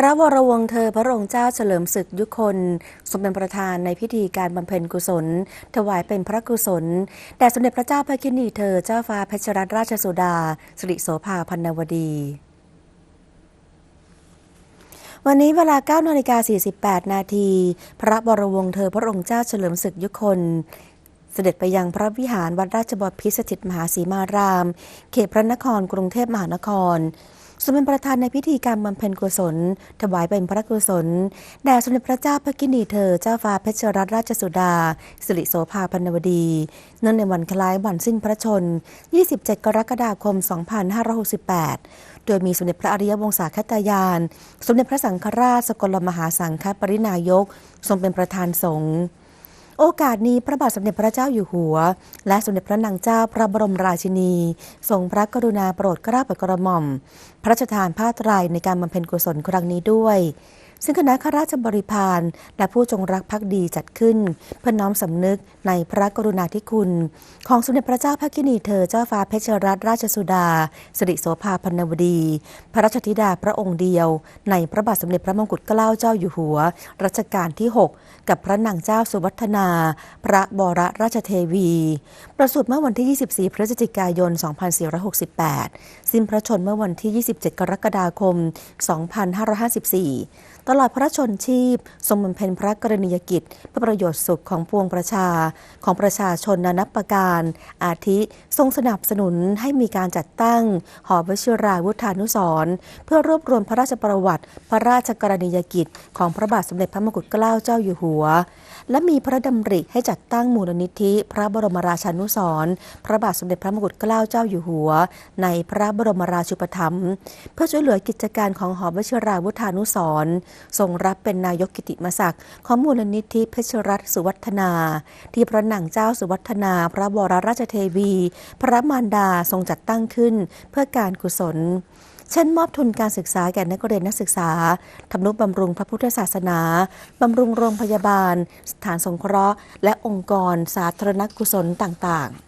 พระวรวงศ์เธอพระองค์เจ้าเฉลิมศึกยุคนทรงเป็นประธานในพิธีการบำเพ็ญกุศล ถวายเป็นพระกุศลแด่สมเด็จพระเจ้าพระกินีเธอเจ้าฟ้าเพชรรัตนราชสุดาสิริโสภาพันนวดีวันนี้เวลา9นาฬิกา48 นาที พระบรวงศ์เธอพระองค์เจ้าเฉลิมศึกยุคน เสด็จไปยังพระวิหารวัดราชบพิสถิตมหาสีมาราม เขตพระนครกรุงเทพมหานคร ทรงเป็นประธานในพิธีการบำเพ็ญกุศล ถวายเป็นพระกุศล แด่สมเด็จพระเจ้าพระกินีเธอ เจ้าฟ้าเพชรรัตนราชสุดา สิริโสภาพันวดี เนื่องในวันคล้ายวันสิ้นพระชน 27 กรกฎาคม 2568 โดยมีสมเด็จพระอริยวงศาคตายาน สมเด็จพระสังฆราชสกลมหาสังฆปรินายก ทรงเป็นประธานสงฆ์ โอกาสนี้พระบาทสมเด็จพระเจ้าอยู่หัว และสมเด็จพระนางเจ้าพระบรมราชินี ทรงพระกรุณาโปรดเกล้าโปรดกระหม่อม พระราชทานผ้าไตรในการบำเพ็ญกุศลครั้งนี้ด้วย ซึ่งคณะข้าราชบริพารและผู้จงรักภักดีจัดขึ้น เพื่อน้อมสำนึกในพระกรุณาธิคุณ ของสมเด็จพระเจ้าพระกินีเธอเจ้าฟ้าเพชรรัตนราชสุดา สิริโสภาพันวดี พระราชธิดาพระองค์เดียว ในพระบาทสมเด็จพระมงกุฎเกล้าเจ้าอยู่หัว รัชกาลที่ 6 กับพระนางเจ้าสุวัฒนา พระบรราชเทวี ประสูติเมื่อวันที่ 24 พฤศจิกายน 2468 สิ้นพระชนเมื่อวันที่ 27 กรกฎาคม 2554ตลอดพระชนชีพ ทรงบำเพ็ญพระกรณียกิจเพื่อประโยชน์สุขของปวงประชาของประชาชนนานับประการ อาทิทรงสนับสนุนให้มีการจัดตั้ง หอวชิราวุธานุสรเพื่อรวบรวมพระราชประวัติ พระราชกรณียกิจ ของพระบาทสมเด็จพระมงกุฎเกล้าเจ้าอยู่หัว และมีพระดำริให้จัดตั้งมูลนิธิ พระบรมราชานุสรพระบาทสมเด็จพระมงกุฎเกล้าเจ้าอยู่หัว ในพระบรมราชูปถัมภ์เพื่อช่วยเหลือกิจการของหอวชิราวุธานุสรทรงรับเป็นนายกกิติมศักดิ์ของมูลนิธิเพชรรัตน์สุวัฒนา ที่พระหนังเจ้าสุวัฒนา พระบรราชเทวี พระมารดาทรงจัดตั้งขึ้นเพื่อการกุศลเช่นมอบทุนการศึกษาแก่นักเรียนนักศึกษา ทำนุบำรุงพระพุทธศาสนา บำรุงโรงพยาบาล สถานสงเคราะห์ และองค์กรสาธารณกุศลต่าง ๆ